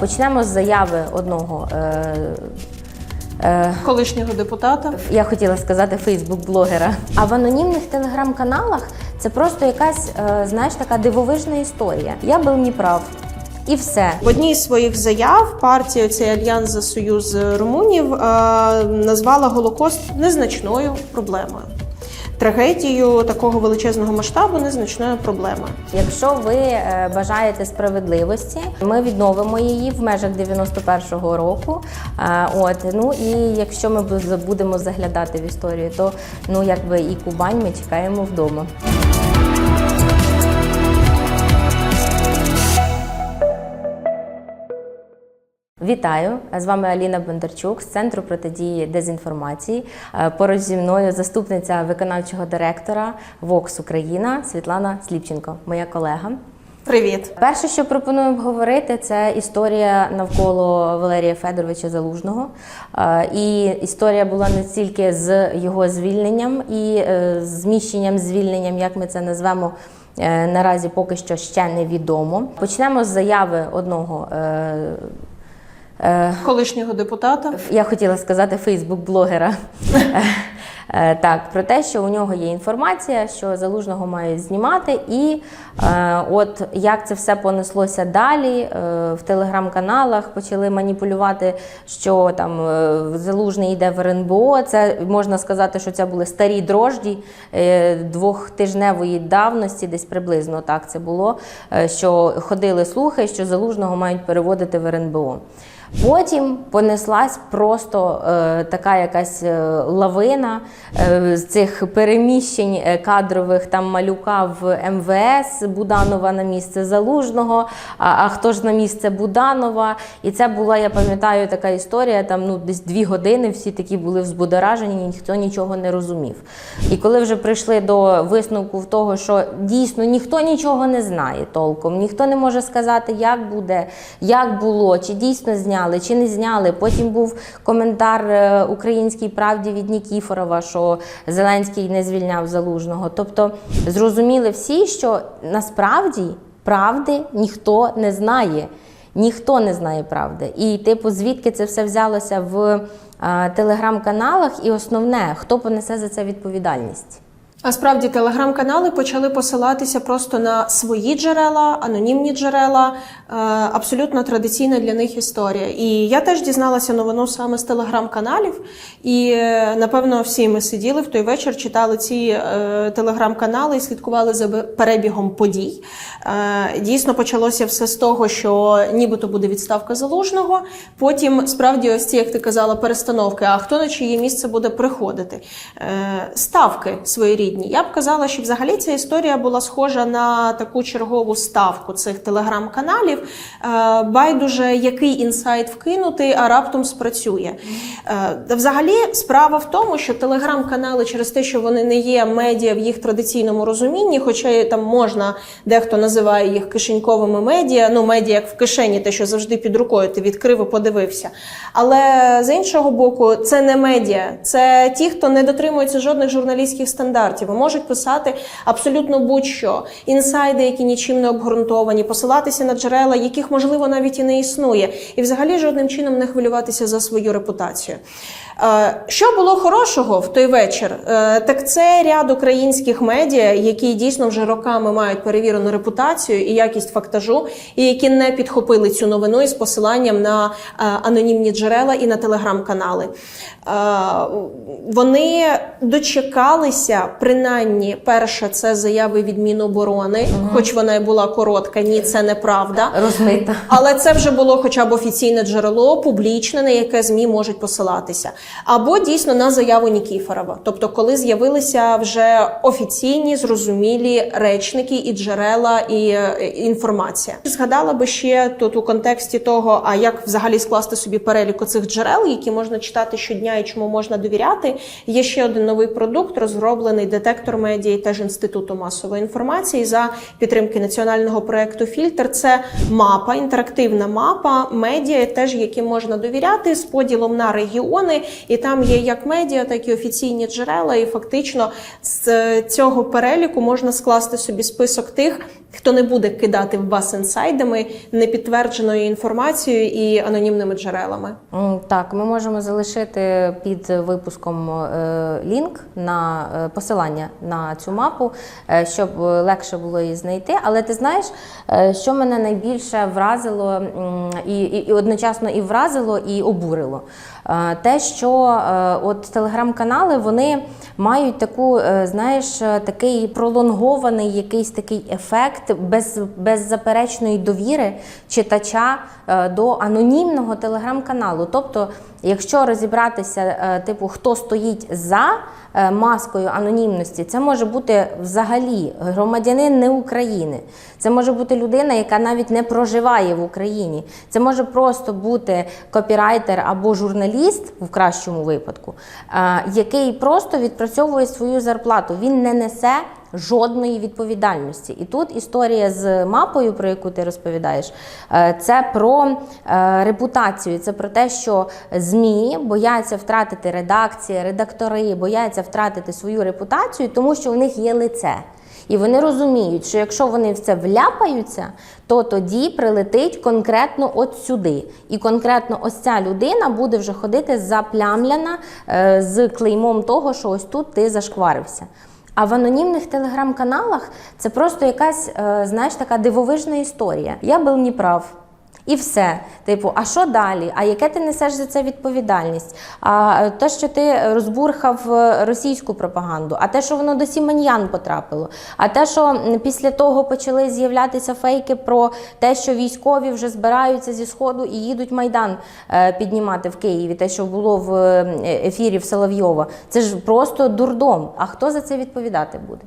Почнемо з заяви одного. Е, е, колишнього депутата. я хотіла сказати Фейсбук-блогера. А в анонімних телеграм-каналах це просто якась, е, знаєш, така дивовижна історія. Я був не прав. І все. В одній з своїх заяв партія цей альянс за союз румунів е, назвала Голокост незначною проблемою. Трагедію такого величезного масштабу незначною проблемою. Якщо ви е, бажаєте справедливості, ми відновимо її в межах 91-го року. Е, От ну і якщо ми бу- будемо заглядати в історію, то ну якби і Кубань ми чекаємо вдома. Вітаю! З вами Аліна Бондарчук з центру протидії дезінформації. Е, Поруч зі мною заступниця виконавчого директора ВОКС Україна Світлана Сліпченко, моя колега. Привіт! Перше, що пропоную обговорити, це історія навколо Валерія Федоровича Залужного. Е, І історія була не тільки з його звільненням і е, зміщенням, звільненням, як ми це назвемо. Наразі поки що ще невідомо. Почнемо з заяви одного Колишнього депутата. я хотіла сказати Фейсбук-блогера. Е, Так, про те, що у нього є інформація, що залужного мають знімати, і е, от як це все понеслося далі е, в телеграм-каналах, почали маніпулювати, що там е, залужний йде в РНБО. Це можна сказати, що це були старі дрожді е, двохтижневої давності, десь приблизно так це було. е, Що ходили слухи, що залужного мають переводити в РНБО. Потім понеслась просто е, така якась е, лавина е, з цих переміщень е, кадрових там малюка в МВС Буданова на місце Залужного. А, а хто ж на місце Буданова? І це була, я пам'ятаю, така історія. Там ну десь дві години всі такі були взбудоражені, ніхто нічого не розумів. І коли вже прийшли до висновку в того, що дійсно ніхто нічого не знає толком, ніхто не може сказати, як буде, як було, чи дійсно зняли, чи не зняли. Потім був коментар е, українській правді від Нікіфорова, що Зеленський не звільняв залужного. Тобто зрозуміли всі, що насправді правди ніхто не знає. Ніхто не знає правди. І, типу, звідки це все взялося в телеграм-каналах, і основне, хто понесе за це відповідальність. А справді телеграм-канали почали посилатися просто на свої джерела, анонімні джерела, е, абсолютно традиційна для них історія. І я теж дізналася новину саме з телеграм-каналів. І е, напевно всі ми сиділи в той вечір, читали ці е, телеграм-канали і слідкували за перебігом подій. Дійсно почалося все з того, що нібито буде відставка залужного. Потім справді ось ці, як ти казала, перестановки. А хто на чиє місце буде приходити? Ставки своєрідні. Я б казала, що взагалі ця історія була схожа на таку чергову ставку цих телеграм-каналів. Е, байдуже, який інсайт вкинути, а раптом спрацює. Е, взагалі, справа в тому, що телеграм-канали через те, що вони не є медіа в їх традиційному розумінні, хоча там можна, дехто називає їх кишеньковими медіа, ну медіа як в кишені, те, що завжди під рукою, ти відкрив і подивився. Але з іншого боку, це не медіа, це ті, хто не дотримується жодних журналістських стандартів і можуть писати абсолютно будь-що інсайди, які нічим не обґрунтовані, посилатися на джерела, яких можливо навіть і не існує, і взагалі жодним чином не хвилюватися за свою репутацію. Е, Що було хорошого в той вечір? Е, Так це ряд українських медіа, які дійсно вже роками мають перевірену репутацію і якість фактажу, і які не підхопили цю новину із посиланням на е, анонімні джерела і на телеграм-канали. Вони дочекалися, принаймні, перше, це заяви від Міноборони, хоч вона і була коротка, ні, це неправда. Розмита. Але це вже було хоча б офіційне джерело, публічне, на яке ЗМІ можуть посилатися. Або дійсно на заяву Нікіфорова. Тобто, коли з'явилися вже офіційні, зрозумілі речники і джерела, і е, інформація. Згадала би ще тут у контексті того, а як взагалі скласти собі перелік оцих джерел, які можна читати щодня і чому можна довіряти. Є ще один новий продукт, розроблений детектор медіа і теж інституту масової інформації за підтримки національного проекту Фільтр. Це мапа, інтерактивна мапа медіа, теж яким можна довіряти з поділом на регіони, і там є як медіа, так і офіційні джерела. І фактично з цього переліку можна скласти собі список тих, хто не буде кидати в вас інсайдами, непідтвердженою інформацією і анонімними джерелами. Так, ми можемо залишити під випуском е, лінк на е, посилання на цю мапу, е, щоб легше було її знайти. Але ти знаєш, що мене найбільше вразило і, і, і одночасно і вразило, і обурило. Е, Те, що е, от телеграм-канали вони мають таку, е, знаєш, такий пролонгований якийсь такий ефект без, беззаперечної довіри читача до анонімного телеграм-каналу. Тобто, якщо розібратися, типу, хто стоїть за маскою анонімності, це може бути взагалі громадянин не України. Це може бути людина, яка навіть не проживає в Україні. Це може просто бути копірайтер або журналіст в кращому випадку, е, який просто відпрацьовує свою зарплату. Він не несе жодної відповідальності. І тут історія з мапою, про яку ти розповідаєш, е, це про е, репутацію, це про те, що ЗМІ бояться втратити редакції, редактори, бояться втратити свою репутацію, тому що у них є лице. І вони розуміють, що якщо вони в це вляпаються, то тоді прилетить конкретно от сюди. І конкретно ось ця людина буде вже ходити заплямлена е, з клеймом того, що ось тут ти зашкварився. А в анонімних телеграм-каналах це просто якась, е, знаєш, така дивовижна історія. Я був не прав. І все. Типу, а що далі? А яке ти несеш за це відповідальність? А е, те, що ти розбурхав е, російську пропаганду, а те, що воно до сіманьян потрапило, а те, що після того почали з'являтися фейки про те, що військові вже збираються зі сходу і їдуть майдан е, піднімати в Києві, те, що було в ефірі в Соловйова, це ж просто дурдом. А хто за це відповідати буде?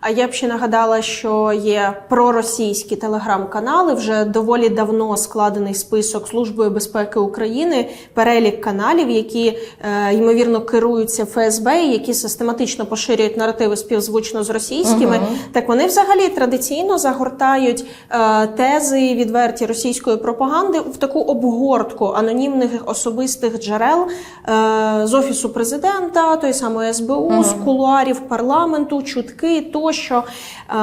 А я б ще нагадала, що є проросійські телеграм-канали. Вже доволі давно складений список Службою безпеки України, перелік каналів, які е, ймовірно керуються ФСБ, які систематично поширюють наративи співзвучно з російськими. Так вони взагалі традиційно загортають е, тези відверті російської пропаганди в таку обгортку анонімних особистих джерел е, з офісу президента, той самої СБУ, з кулуарів парламенту, чутки тощо. Е,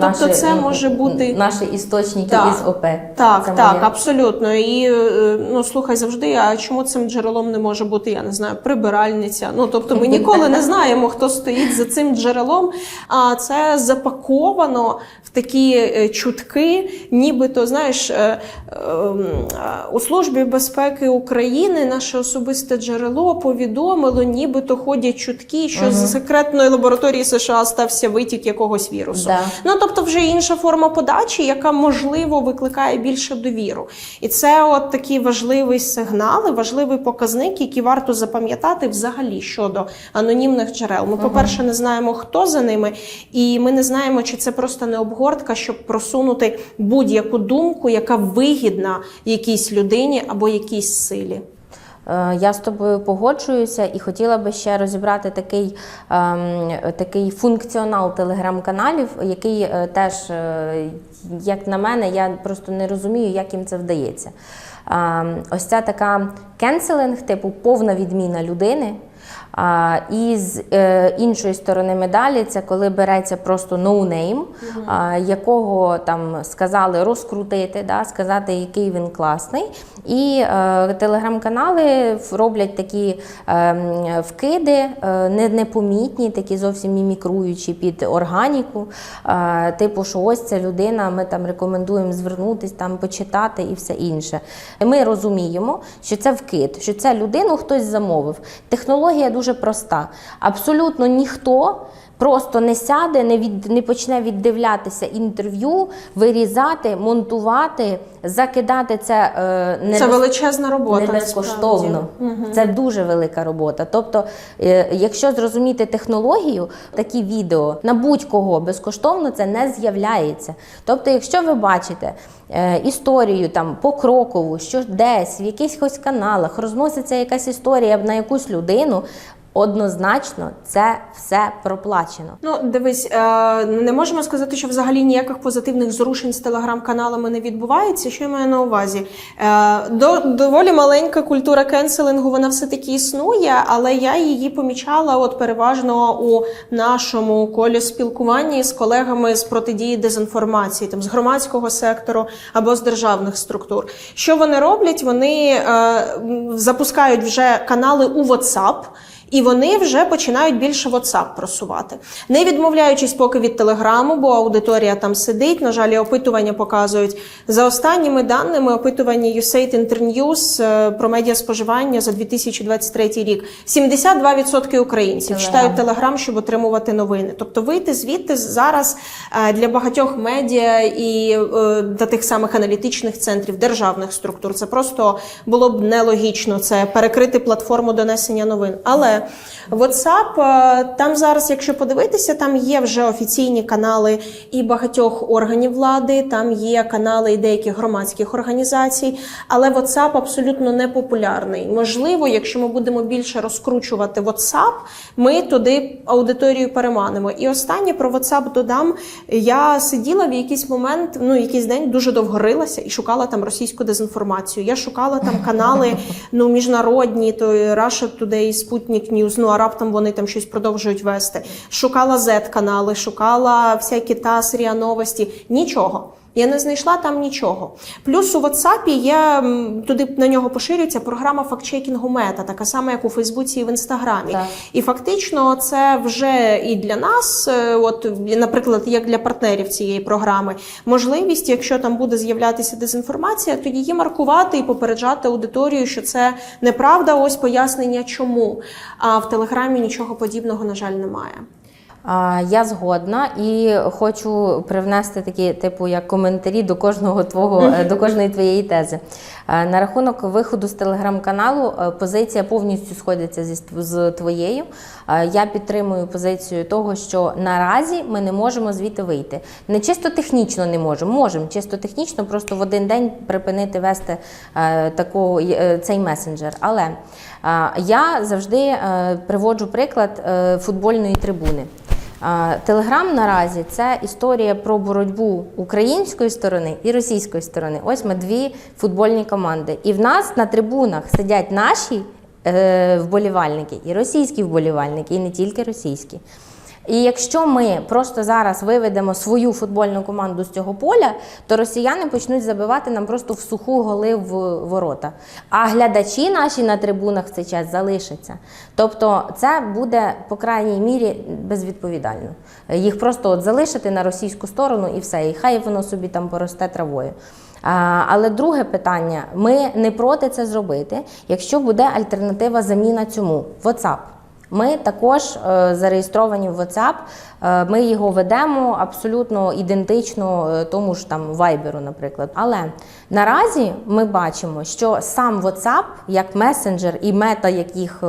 тобто, Наші, це е, може бути наші істочники Так. із ОП. так, Це так, моє. абсолютно. І е, ну слухай завжди. А чому цим джерелом не може бути? Я не знаю, прибиральниця. Ну тобто, ми ніколи не знаємо, хто стоїть за цим джерелом. А це запаковано в такі е, чутки, нібито знаєш, е, е, е, у службі безпеки України наше особисте джерело повідомило, нібито ходять чутки, що з секретної лабораторії США стався витік якогось вірусу. Да. Ну тобто, вже інша форма подачі, яка можливо викликає більше довіру. І це от такий важливий сигнал, і важливий показник, який варто запам'ятати взагалі щодо анонімних джерел. Ми, по-перше, не знаємо, хто за ними, і ми не знаємо, чи це просто не обгортка, щоб просунути будь-яку думку, яка вигідна якійсь людині або якійсь силі. Е, Я з тобою погоджуюся і хотіла би ще розібрати такий, ем, такий функціонал телеграм-каналів, який е, теж, е, як на мене, я просто не розумію, як їм це вдається. Ем, ось ця така кенселинг, типу повна відміна людини. І з е, іншої сторони медалі, це коли береться просто ноунейм, якого там сказали розкрутити, да, сказати, який він класний. І е, телеграм-канали роблять такі е, вкиди, е, непомітні, такі зовсім мімікруючі під органіку. Е, типу, що ось ця людина, ми там рекомендуємо звернутися, там почитати і все інше. Ми розуміємо, що це вкид, що це людину хтось замовив. Технологія дуже проста. Абсолютно ніхто. Просто не сяде, не від не почне віддивлятися інтерв'ю, вирізати, монтувати, закидати це е, не Це без- величезна робота. не безкоштовно. Це дуже велика робота. Тобто, е, якщо зрозуміти технологію, такі відео на будь-кого безкоштовно це не з'являється. Тобто, якщо ви бачите е, історію там покрокову, що десь в якихось каналах розноситься якась історія на якусь людину. Однозначно, це все проплачено. Ну, дивись, е, не можемо сказати, що взагалі ніяких позитивних зрушень з телеграм-каналами не відбувається. Що я маю на увазі? Е, до, доволі маленька культура кенселингу, вона все-таки існує, але я її помічала от переважно у нашому колі спілкування з колегами з протидії дезінформації, там з громадського сектору або з державних структур. Що вони роблять? Вони е, запускають вже канали у WhatsApp, і вони вже починають більше WhatsApp просувати, не відмовляючись поки від Телеграму, бо аудиторія там сидить. На жаль, опитування показують за останніми даними. Опитування USAID Internews е, про медіаспоживання за 2023 рік. 72% українців Телеграм. читають Телеграм, щоб отримувати новини. Тобто вийти звідти зараз е, для багатьох медіа і е, для тих самих аналітичних центрів державних структур. Це просто було б нелогічно. Це перекрити платформу донесення новин. Але WhatsApp, е, там зараз, якщо подивитися, там є вже офіційні канали і багатьох органів влади, там є канали і деяких громадських організацій. Але WhatsApp абсолютно не популярний. Можливо, якщо ми будемо більше розкручувати WhatsApp, ми туди аудиторію переманимо. І останнє про WhatsApp додам. Я сиділа в якийсь момент, ну якийсь день дуже довго рилася і шукала там російську дезінформацію. Я шукала там канали ну міжнародні, то Russia Today, Sputnik News, ну а раптом вони там щось продовжують вести. Шукала Z-канали, шукала всякі та Новості. Нічого. Я не знайшла там нічого. Плюс у WhatsApp є туди на нього поширюється програма фактчекінгу мета, така сама, як у Фейсбуці і в Інстаграмі. Так. І фактично це вже і для нас, е, от наприклад, як для партнерів цієї програми, можливість, якщо там буде з'являтися дезінформація, то її маркувати і попереджати аудиторію, що це неправда. Ось пояснення, чому. А в Телеграмі нічого подібного, на жаль, немає. Я згодна і хочу привнести такі, типу, як коментарі до кожного твого е, до кожної твоєї тези. Е, На рахунок виходу з телеграм-каналу е, позиція повністю сходиться зі з твоєю. Я підтримую позицію того, що наразі ми не можемо звідти вийти. Не чисто технічно не можемо, можемо чисто технічно, просто в один день припинити вести е, цей месенджер. Але я завжди приводжу приклад футбольної трибуни. Телеграм наразі це історія про боротьбу української сторони і російської сторони. Ось ми дві футбольні команди. І в нас на трибунах сидять наші е, вболівальники, і російські вболівальники, і не тільки російські. І якщо ми просто зараз виведемо свою футбольну команду з цього поля, то росіяни почнуть забивати нам просто в суху голи в ворота. А глядачі наші на трибунах в цей час залишаться. Тобто це буде, по крайній мірі, безвідповідально. Їх просто от залишити на російську сторону і все. І хай воно собі там поросте травою. А, Але друге питання: ми не проти це зробити, якщо буде альтернатива заміна цьому WhatsApp. Ми також е, зареєстровані в WhatsApp, е, ми його ведемо абсолютно ідентично е, тому ж там Viber, наприклад. Але наразі ми бачимо, що сам WhatsApp як месенджер і мета, як їх е,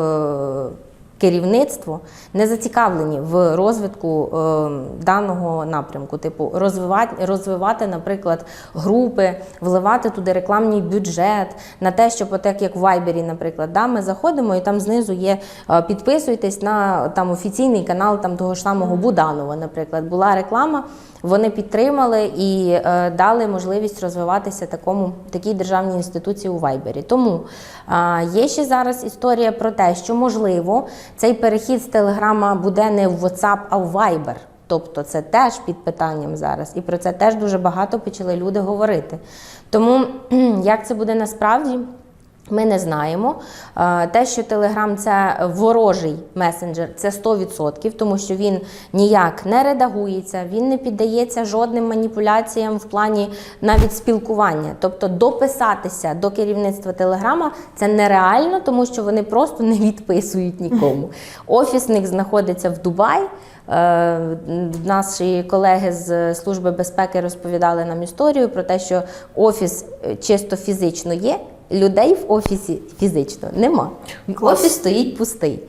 керівництво не зацікавлені в розвитку е, даного напрямку, типу розвивати, розвивати, наприклад, групи, вливати туди рекламний бюджет на те, щоб отак як в Вайбері, наприклад, да, ми заходимо і там знизу є е, підписуйтесь на там офіційний канал там того ж самого Буданова, наприклад, була реклама. Вони підтримали і е, дали можливість розвиватися такому такій державній інституції у Вайбері. Тому е, є ще зараз історія про те, що можливо цей перехід з Телеграма буде не в WhatsApp, а в Viber. Тобто це теж під питанням зараз, і про це теж дуже багато почали люди говорити. Тому як це буде насправді? Ми не знаємо. Е, Те, що Телеграм це ворожий месенджер, це 100%, тому що він ніяк не редагується, він не піддається жодним маніпуляціям в плані навіть спілкування. Тобто дописатися до керівництва Телеграма це нереально, тому що вони просто не відписують нікому. Офісник знаходиться в Дубаї. Е, Наші колеги з Служби безпеки розповідали нам історію про те, що офіс е, чисто фізично є, людей в офісі фізично нема. Клас. Офіс стоїть пустий.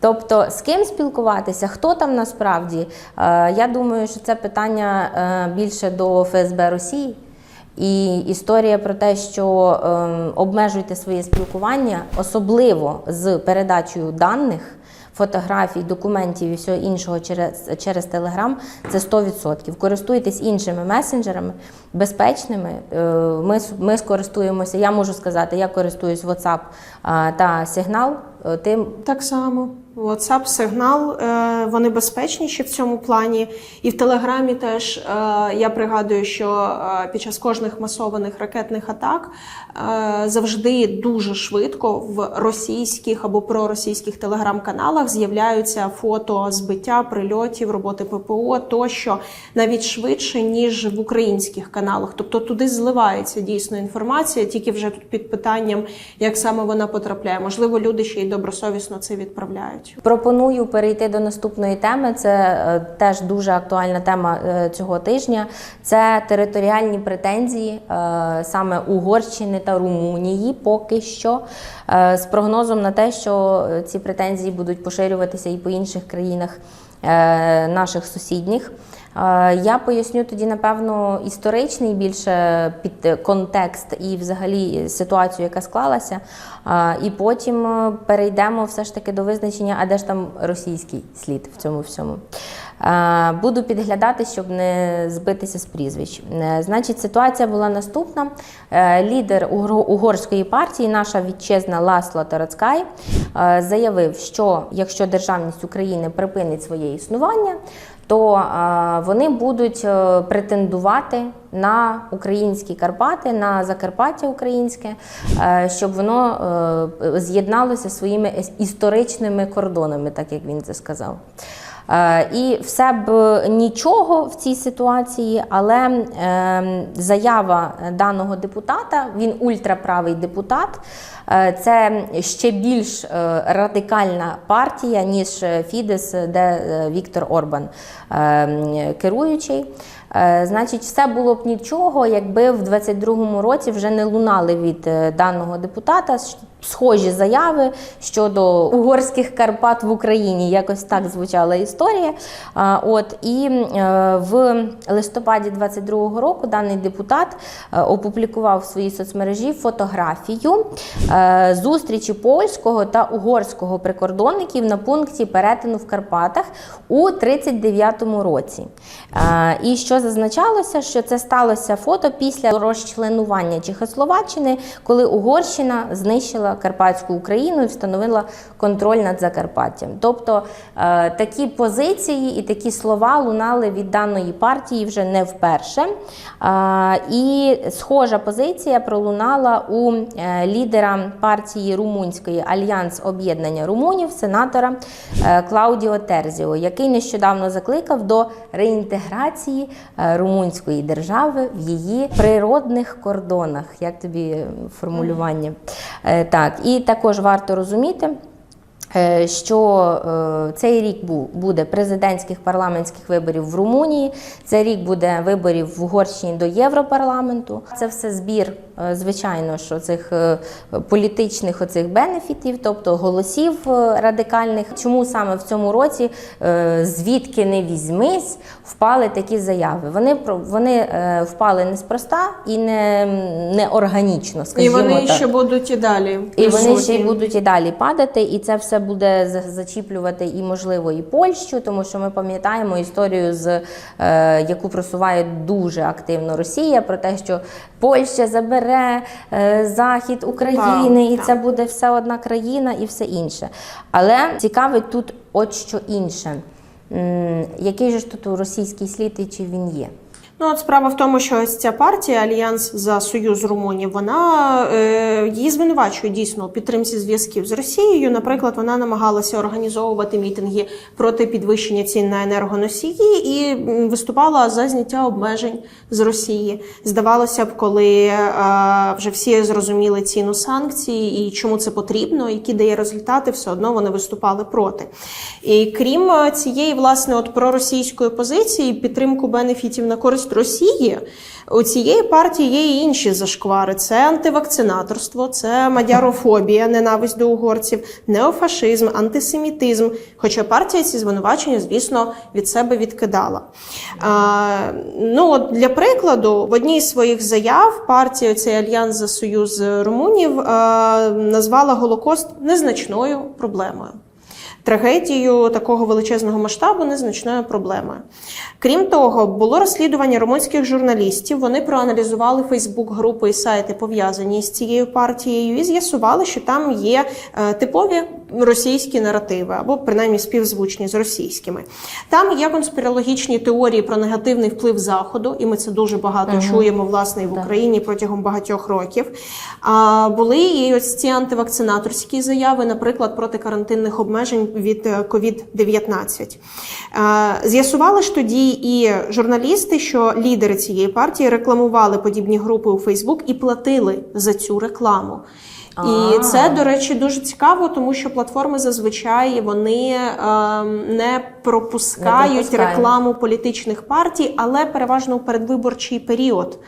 Тобто з ким спілкуватися, хто там насправді? Е, Я думаю, що це питання е, більше до ФСБ Росії. І історія про те, що е, обмежуйте своє спілкування, особливо з передачею даних фотографій, документів і всього іншого через, через Telegram, це 100%. Користуйтесь іншими месенджерами, безпечними. Е, Ми, ми скористуємося, я можу сказати, я користуюсь WhatsApp та Signal. Е, Тим Так само. WhatsApp, сигнал, е, вони безпечніші в цьому плані. І в Телеграмі теж е, я пригадую, що е, під час кожних масованих ракетних атак завжди дуже швидко в російських або проросійських телеграм-каналах з'являються фото збиття, прильотів, роботи ППО тощо навіть швидше, ніж в українських каналах. Тобто туди зливається дійсно інформація, тільки вже тут під питанням, як саме вона потрапляє. Можливо, люди ще й добросовісно це відправляють. Пропоную перейти до наступної теми. Це е, теж дуже актуальна тема е, цього тижня. Це територіальні претензії е, саме Угорщини та Румунії поки що. З прогнозом на те, що ці претензії будуть поширюватися і по інших країнах наших сусідніх. Е, Я поясню тоді, напевно, історичний більше під контекст і взагалі ситуацію, яка склалася. Е, І потім е, перейдемо все ж таки до визначення, а де ж там російський слід в цьому всьому. Е, Буду підглядати, щоб не збитися з прізвищ. Е, Значить, ситуація була наступна. Е, Лідер угорської партії, наша вітчизна Ласло Тарацкай, заявив, що якщо державність України припинить своє існування, то вони будуть претендувати на українські Карпати, на Закарпаття українське, щоб воно з'єдналося своїми історичними кордонами, так як він це сказав. Е, І все б нічого в цій ситуації, але е, заява даного депутата, він ультраправий депутат, е, це ще більш е, радикальна партія, ніж Фідес, де Віктор Орбан е, керуючий. Значить, все було б нічого, якби в 22-му році вже не лунали від даного депутата схожі заяви щодо угорських Карпат в Україні. Якось так звучала історія. От і е, в листопаді 22-го року даний депутат е, опублікував в своїй соцмережі фотографію е, зустрічі польського та угорського прикордонників на пункті перетину в Карпатах у 39-му році. І що зазначалося, що це сталося фото після розчленування Чехословаччини, коли Угорщина знищила Карпатську Україну і встановила контроль над Закарпаттям. Тобто е, такі позиції і такі слова лунали від даної партії вже не вперше. Е, І схожа позиція пролунала у е, лідера партії румунської Альянс об'єднання румунів, сенатора Клаудіо Терзіо, який нещодавно закликав до реінтеграції румунської держави в її природних кордонах. Як тобі формулювання? Е, Так, і також варто розуміти. е, Що е, цей рік буде президентських парламентських виборів в Румунії, цей рік буде виборів в Угорщині до Європарламенту. Це все збір, звичайно, що цих е, політичних оцих бенефітів, тобто голосів е, радикальних. Чому саме в цьому році е, звідки не візьмись, впали такі заяви? Вони вони е, впали неспроста і не, не органічно, І вони так. ще будуть і далі. І вони ще й будуть і далі падати, і це все буде зачіплювати і можливо і Польщу, тому що ми пам'ятаємо історію, з е, яку просуває дуже активно Росія, про те, що Польща забере е, захід України, Так, і так. це буде все одна країна і все інше. Але цікавить тут от що інше. Який же ж тут російський слід і чи він є? Ну, от справа в тому, що ось ця партія Альянс за Союз Румунів, вона е, її звинувачує дійсно у підтримці зв'язків з Росією. Наприклад, вона намагалася організовувати мітинги проти підвищення цін на енергоносії і виступала за зняття обмежень з Росії. Здавалося б, коли е, вже всі зрозуміли ціну санкцій і чому це потрібно, які дає результати, все одно вони виступали проти. І крім е, цієї власне от проросійської позиції, підтримку бенефітів на користь Росії. У цієї партії є і інші зашквари: це антивакцинаторство, це мадярофобія, ненависть до угорців, неофашизм, антисемітизм. Хоча партія ці звинувачення, звісно, від себе відкидала. А, ну от для прикладу, в одній з своїх заяв партія цей альянс за союз румунів а, назвала Голокост незначною проблемою. Трагедію такого величезного масштабу незначною проблемою. Крім того, було розслідування румунських журналістів. Вони проаналізували Фейсбук-групи і сайти, пов'язані з цією партією, і з'ясували, що там є е, типові російські наративи або принаймні співзвучні з російськими. Там є конспірологічні теорії про негативний вплив заходу, і ми це дуже багато чуємо власне і в Україні протягом багатьох років. А були і ось ці антивакцинаторські заяви, наприклад, проти карантинних обмежень від е, COVID-19. Е, З'ясували ж тоді і журналісти, що лідери цієї партії рекламували подібні групи у Фейсбук і платили за цю рекламу. І це, до речі, дуже цікаво, тому що платформи зазвичай вони ем, не пропускають Не пропускають. рекламу політичних партій, але переважно у передвиборчий період.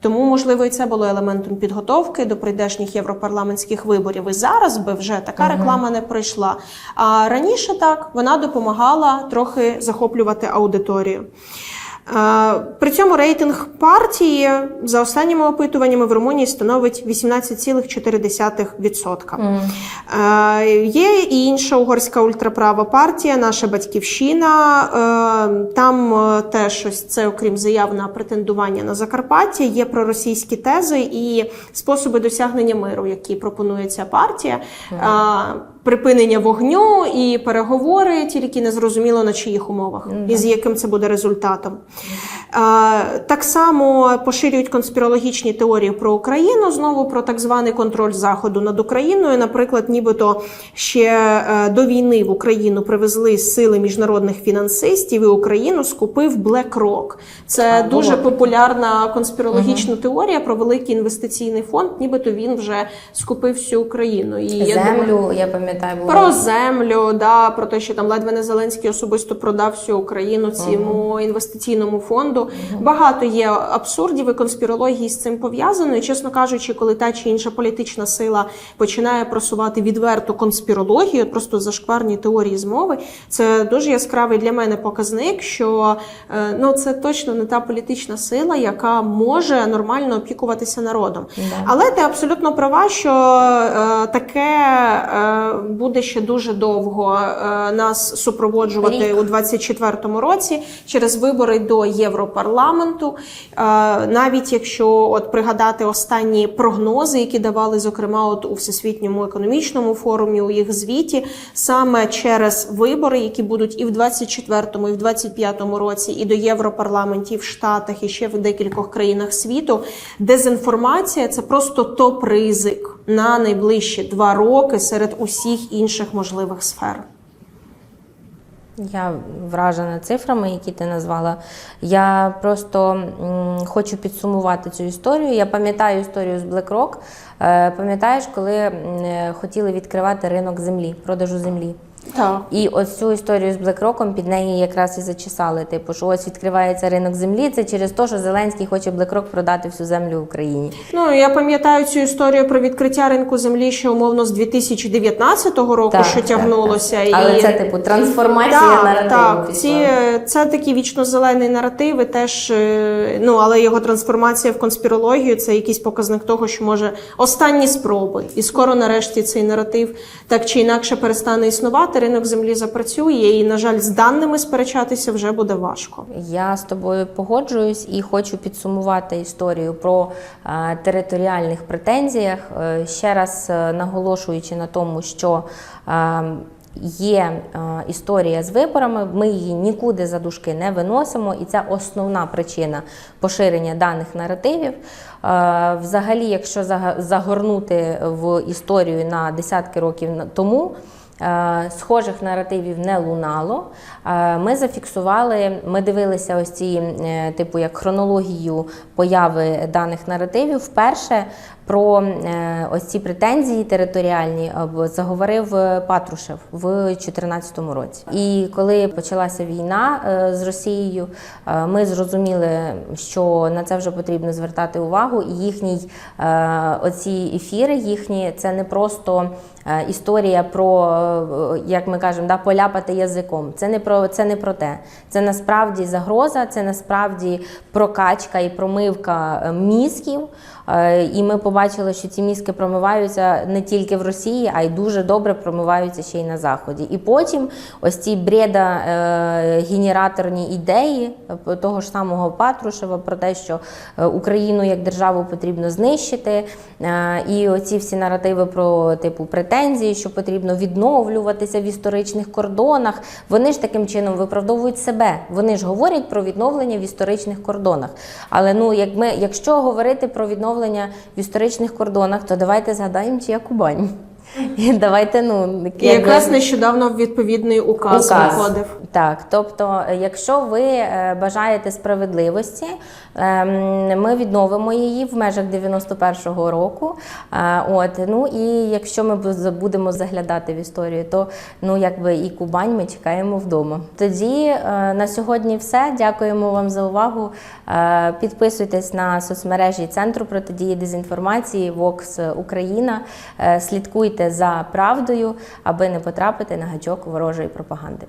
Тому, можливо, і це було елементом підготовки до прийдешніх європарламентських виборів. І зараз би вже така реклама не пройшла. А раніше так вона допомагала трохи захоплювати аудиторію. При цьому рейтинг партії за останніми опитуваннями в Румунії становить 18,4%. Е, Є і інша угорська ультраправа партія, наша батьківщина. Там е, теж ось це, окрім заяв на претендування на Закарпаття, є проросійські тези і способи досягнення миру, які пропонує ця партія. Е, Припинення вогню і переговори, тільки не зрозуміло на чиїх умовах і з яким це буде результатом. Так само поширюють конспірологічні теорії про Україну, знову про так званий контроль Заходу над Україною. Наприклад, нібито ще е, до війни в Україну привезли сили міжнародних фінансистів, і Україну скупив BlackRock. Це А, дуже було. популярна конспірологічна теорія про великий інвестиційний фонд, нібито він вже скупив всю Україну. І я думаю- я пам'ятаю, було. про землю, да, про те, що там ледве не Зеленський особисто продав всю Україну цьому інвестиційному фонду. Багато є абсурдів і конспірології з цим пов'язано. І чесно кажучи, коли та чи інша політична сила починає просувати відверту конспірологію, просто зашкварні теорії змови, це дуже яскравий для мене показник, що е, ну це точно не та політична сила, яка може нормально опікуватися народом. Да. Але ти абсолютно права, що е, таке е, буде ще дуже довго е, нас супроводжувати Рік. у 24-му році через вибори до Європарламенту. Е, навіть якщо от пригадати останні прогнози, які давали, зокрема, от у Всесвітньому економічному форумі, у їх звіті, саме через вибори, які будуть і в 24-му, і в 25-му році, і до Європарламентів в Штатах, і ще в декількох країнах світу, дезінформація це просто топ-ризик на найближчі два роки серед усіх інших можливих сфер. Я вражена цифрами, які ти назвала. Я просто хочу підсумувати цю історію. Я пам'ятаю історію з BlackRock. Е, Пам'ятаєш, коли е, хотіли відкривати ринок землі, продажу землі. Так. І ось цю історію з BlackRock під неї якраз і зачесали. Типу, що ось відкривається ринок землі. Це через те, що Зеленський хоче BlackRock продати всю землю Україні. Ну я пам'ятаю цю історію про відкриття ринку землі ще умовно з 2019 року, Так, що так, тягнулося. так. І... Але це типу трансформація Так, наративу. так. пішла. Ці, це такі вічно-зелені наративи, теж е, ну але його трансформація в конспірологію це якийсь показник того, що може останні спроби, і скоро нарешті цей наратив так чи інакше перестане існувати. Ринок землі запрацює, і на жаль, з даними сперечатися вже буде важко. Я з тобою погоджуюсь і хочу підсумувати історію про е, територіальних претензіях, е, ще раз е, наголошуючи на тому, що є історія з виборами, ми її нікуди за дужки не виносимо, і це основна причина поширення даних наративів. Взагалі, якщо загорнути в історію на десятки років тому. Е, Схожих наративів не лунало. Е, Ми зафіксували, ми дивилися ось ці, е, типу, як хронологію появи даних наративів. Вперше про е, ось ці претензії територіальні е, заговорив е, Патрушев в 2014 році. І коли почалася війна з Росією, ми зрозуміли, що на це вже потрібно звертати увагу. І їхній оці ефіри, їхні це не просто історія про, як ми кажемо, да, поляпати язиком. Це не про це не про те. Це насправді загроза, це насправді прокачка і промивка мізків. Е, І ми побачили. що ці мізки промиваються не тільки в Росії, а й дуже добре промиваються ще й на Заході. І потім ось ці бреда е, генераторні ідеї е, того ж самого Патрушева про те, що Україну як державу потрібно знищити, і оці всі наративи про типу претензії, що потрібно відновлюватися в історичних кордонах. Вони ж таким чином виправдовують себе. Вони ж говорять про відновлення в історичних кордонах. Але ну, як ми, якщо говорити про відновлення в історичних кордонах, то давайте згадаємо, чия Кубань. І давайте, ну І якраз нещодавно відповідний указ, Указ. виходив. Так, тобто, якщо ви е, бажаєте справедливості, ем, ми відновимо її в межах 91-го року. Е, От ну і якщо ми будемо заглядати в історію, то ну якби і Кубань ми чекаємо вдома. Тоді е, на сьогодні все. Дякуємо вам за увагу. Підписуйтесь на соцмережі Центру протидії дезінформації Vox Україна. Е, Слідкуйте за правдою, аби не потрапити на гачок ворожої пропаганди.